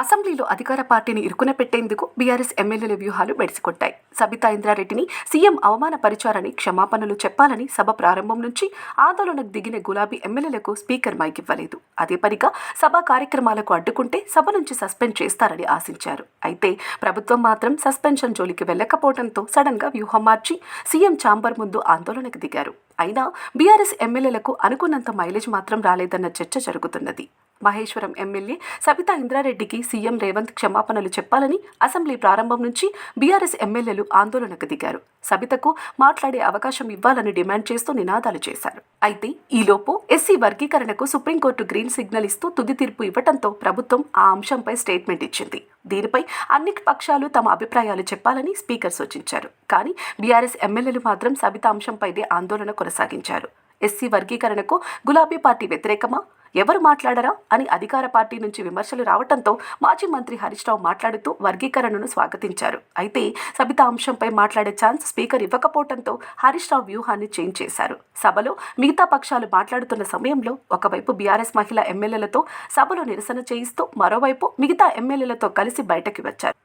అసెంబ్లీలో అధికార పార్టీని ఇరుకున పెట్టేందుకు బీఆర్ఎస్ ఎమ్మెల్యేల వ్యూహాలు బెడిసికొట్టాయి. సబితా ఇంద్రారెడ్డిని సీఎం అవమానపరిచారని క్షమాపణలు చెప్పాలని సభ ప్రారంభం నుంచి ఆందోళనకు దిగిన గులాబీ ఎమ్మెల్యేలకు స్పీకర్ మైక్ ఇవ్వలేదు. అదే పనిగా సభా కార్యక్రమాలకు అడ్డుకుంటే సభ నుంచి సస్పెండ్ చేస్తారని ఆశించారు. అయితే ప్రభుత్వం మాత్రం సస్పెన్షన్ జోలికి వెళ్ళకపోవడంతో సడన్గా వ్యూహం మార్చి సీఎం ఛాంబర్ ముందు ఆందోళనకు దిగారు. అయినా బీఆర్ఎస్ ఎమ్మెల్యేలకు అనుకున్నంత మైలేజ్ మాత్రం రాలేదన్న చర్చ జరుగుతున్నది. మహేశ్వరం ఎమ్మెల్యే సబితా ఇంద్రారెడ్డికి సీఎం రేవంత్ క్షమాపణలు చెప్పాలని అసెంబ్లీ ప్రారంభం నుంచి బీఆర్ఎస్ ఎమ్మెల్యేలు ఆందోళనకు దిగారు. సబితకు మాట్లాడే అవకాశం ఇవ్వాలని డిమాండ్ చేస్తూ నినాదాలు చేశారు. అయితే ఈలోపు ఎస్సీ వర్గీకరణకు సుప్రీంకోర్టు గ్రీన్ సిగ్నల్ ఇస్తూ తుది తీర్పు ఇవ్వడంతో ప్రభుత్వం ఆ అంశంపై స్టేట్మెంట్ ఇచ్చింది. దీనిపై అన్ని పక్షాలు తమ అభిప్రాయాలు చెప్పాలని స్పీకర్ సూచించారు. కానీ బీఆర్ఎస్ ఎమ్మెల్యేలు మాత్రం సబిత అంశంపైనే ఆందోళన కొనసాగించారు. ఎస్సీ వర్గీకరణకు గులాబీ పార్టీ వ్యతిరేకమా? ఎవరు మాట్లాడరా అని అధికార పార్టీ నుంచి విమర్శలు రావడంతో మాజీ మంత్రి హరీష్ రావు మాట్లాడుతూ వర్గీకరణను స్వాగతించారు. అయితే సబిత అంశంపై మాట్లాడే ఛాన్స్ స్పీకర్ ఇవ్వకపోవడంతో హరీష్ రావు వ్యూహాన్ని చేంజ్ చేశారు. సభలో మిగతా పక్షాలు మాట్లాడుతున్న సమయంలో ఒకవైపు బీఆర్ఎస్ మహిళా ఎమ్మెల్యేలతో సభలో నిరసన చేయిస్తూ మరోవైపు మిగతా ఎమ్మెల్యేలతో కలిసి బయటకి వచ్చారు.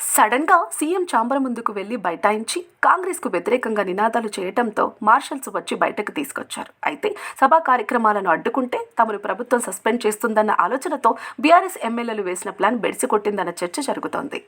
సడన్గా సీఎం చాంబర్ ముందుకు వెళ్ళి బైఠాయించి కాంగ్రెస్కు వ్యతిరేకంగా నినాదాలు చేయటంతో మార్షల్స్ వచ్చి బయటకు తీసుకొచ్చారు. అయితే సభా కార్యక్రమాలను అడ్డుకుంటే తమను ప్రభుత్వం సస్పెండ్ చేస్తుందన్న ఆలోచనతో బీఆర్ఎస్ ఎమ్మెల్యేలు వేసిన ప్లాన్ బెడిసి కొట్టిందన్న చర్చ జరుగుతోంది.